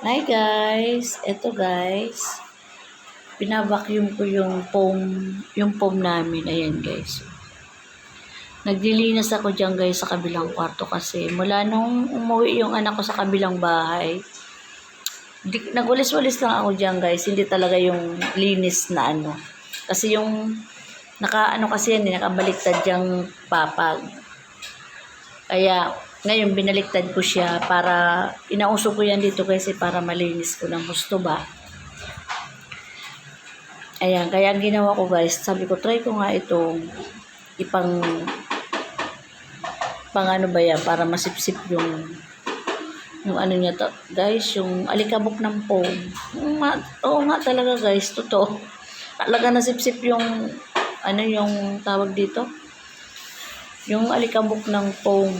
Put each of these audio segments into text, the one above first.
Hi guys, eto guys. Pinavacuum ko yung foam, yung foam namin. Ayan guys. Naglilinis ako dyan guys sa kabilang kwarto kasi mula nung umuwi yung anak ko sa kabilang bahay, di, nagulis-walis lang ako dyan guys. Hindi talaga yung linis na ano. Kasi yung naka ano kasi yan, eh, nakabaliktad yung papag. Kaya ngayon binaliktad ko siya para inausok ko yan dito kasi para malinis ko ng gusto ba. Ayan, kaya ang ginawa ko guys, sabi ko try ko nga itong ipang pang ano ba yan, para masipsip yung yung ano niya to, guys, yung alikabok ng foam. Oo nga, oo nga talaga guys, totoo. Talaga nasipsip yung ano yung tawag dito? Yung alikabok ng foam.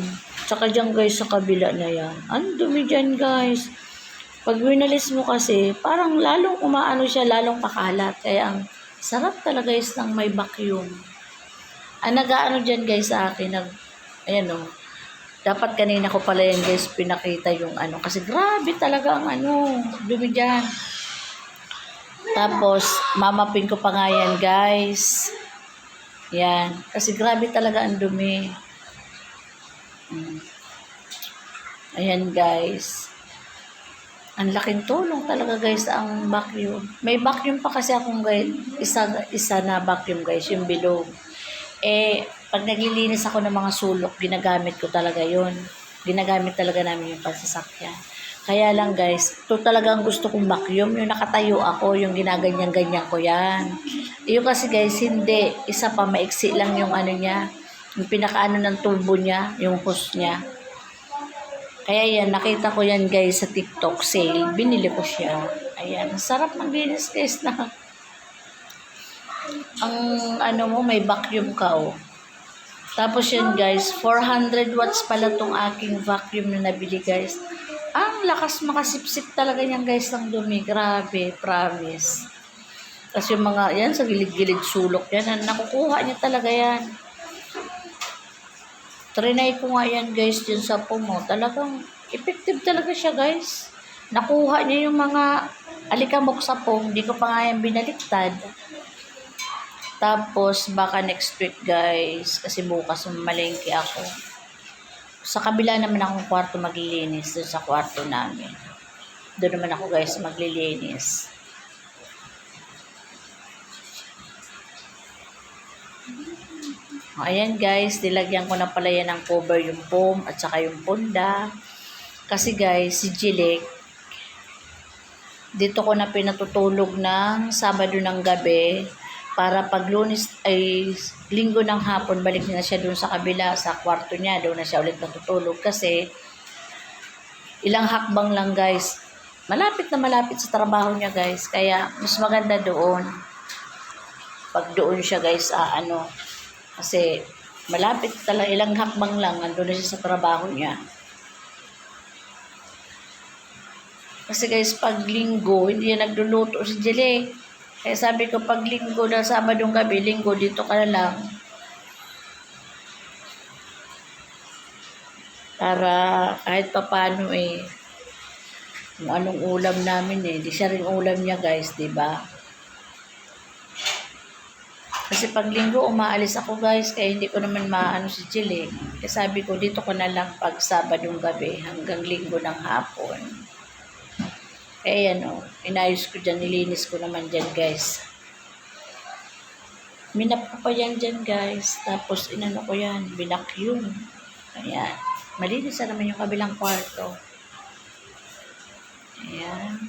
Tsaka dyan guys sa kabila na yan. Ang dumi dyan guys. Pag winalis mo kasi, parang lalong umaano siya, lalong pakalat. Kaya ang sarap talaga guys ng may vacuum. Ang nag-ano dyan guys sa akin, nag, ayan o. Dapat kanina ko pala yan guys pinakita yung ano. Kasi grabe talaga ang ano, dumi dyan. Tapos, mamapin ko pa nga yan guys. Yan. Kasi grabe talaga ang dumi. Mm. Ayan guys. Ang laking tulong talaga guys ang vacuum. May vacuum pa kasi akong guys, isa, isa na vacuum guys, yung bilog. Eh, pag naglilinis ako ng mga sulok, ginagamit ko talaga yon Ginagamit talaga namin yung pansasakyan. Kaya lang guys, ito talaga ang gusto kong vacuum. Yung nakatayo ako, yung ginaganyan-ganyan ko yan. Yung kasi guys, hindi. Isa pa, maiksi lang yung ano niya. Yung pinakaano ng tubo niya, yung hose niya. Kaya yan, nakita ko yan guys sa TikTok sale. Binili ko siya. Ayan, sarap maglinis guys na. Ang ano mo, may vacuum ka oh. Tapos yan guys, 400 watts pala tong aking vacuum na nabili guys. Ang lakas makasipsip talaga niyan guys ng dumi. Grabe, promise. Kasi yung mga, yan sa gilid-gilid sulok yan, nakukuha niya talaga yan. Trinay ko nga yan guys dyan sa pumo. Talagang effective talaga siya guys. Nakuha niya yung mga alikamok sa pong. Hindi ko pa nga yan binaliktad. Tapos baka next week guys. Kasi bukas malengke ako. Sa kabila naman akong kwarto maglilinis. Doon sa kwarto namin. Doon naman ako guys maglilinis. Ayan guys, nilagyan ko na pala yan ng cover yung foam at saka yung punda. Kasi guys, si Jilek, dito ko na pinatutulog ng Sabado ng gabi para pag lunes ay linggo ng hapon balik na siya doon sa kabila sa kwarto niya doon na siya ulit natutulog. Kasi ilang hakbang lang guys. Malapit na malapit sa trabaho niya guys. Kaya mas maganda doon. Pag doon siya guys ah, ano kasi malapit talaga ilang hakbang lang nandun na siya sa trabaho niya. Kasi guys, pag linggo, hindi yan nagluluto si Jelle. Kaya sabi ko, pag linggo na Sabadong gabi, linggo, dito ka na lang. Para kahit pa paano eh, kung anong ulam namin eh, di siya rin ulam niya guys, di ba? Kasi pag umaalis ako guys, kaya hindi ko naman maano si Jill eh. Kaya sabi ko, dito ko na lang pag Sabadong gabi hanggang linggo ng hapon. Kaya yan o, inayos ko dyan, nilinis ko naman dyan guys. Minap ko pa yan dyan guys, tapos inano ko yan, binakyum. Ayan, malinis na naman yung kabilang kwarto. Ayan,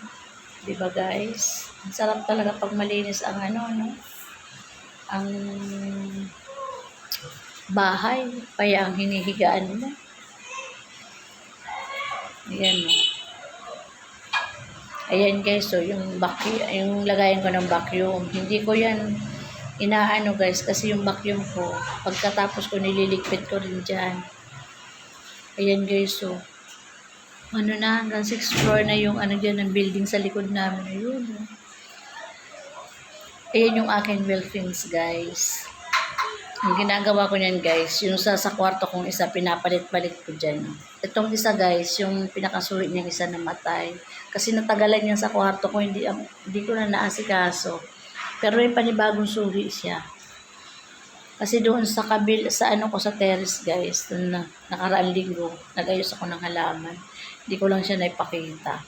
di ba guys? Ang sarap talaga pag malinis ang ano, no? Ang bahay, kaya ang hinihigaan nila. Ayan o. Ayan guys, so yung vacuum, yung lagayan ko ng vacuum, hindi ko yan inaano guys, kasi yung vacuum ko, pagkatapos ko nililigpit ko rin dyan. Ayan guys, so, ano na, hanggang 6th floor na yung ano dyan, ng building sa likod namin. Ayun, oh. Ayan yung akin milk things, guys. Ang ginagawa ko niyan guys, yung sa, sa kwarto kong isa, pinapalit-palit ko dyan. Itong isa guys, yung pinakasulit niyang isa namatay. Kasi natagalan niya sa kwarto ko, hindi, hindi ko na naasikaso. Pero yung panibagong suri siya. Kasi doon sa kabil, sa ano ko sa terrace guys, doon na nakaraang linggo, nagayos ako ng halaman. Hindi ko lang siya naipakita.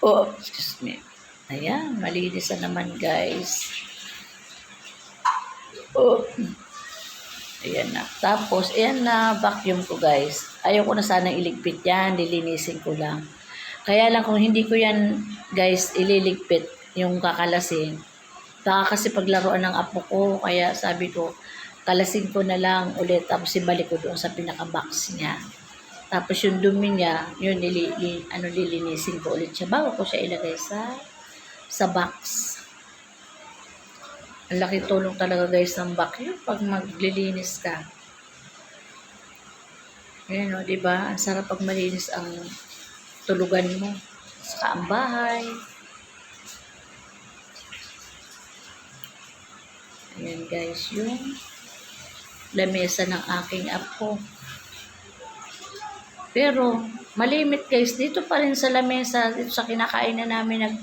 Oh, excuse me. Ayan, malinis na naman guys. Oh. Ayan na. Tapos, ayan na vacuum ko guys. Ayaw ko na sana iligpit yan. Lilinisin ko lang. Kaya lang kung hindi ko yan guys ililigpit yung kakalasin. Baka kasi paglaruan ng apo ko. Kaya sabi ko, kalasin ko na lang ulit. Tapos ibalik ko doon sa pinaka-box niya. Tapos yung dumi niya, yun nili, li- ano, lilinisin ko ulit siya. Bago ko siya ilagay sa sa box. Ang laki tulong talaga guys ng vacuum pag maglilinis ka. Ayan o, di ba? Ang sarap pag malinis ang tulugan mo. Saka ang bahay. Ayan guys, yung lamesa ng aking apo. Pero, malimit guys, dito pa rin sa lamesa, dito sa kinakain na namin nag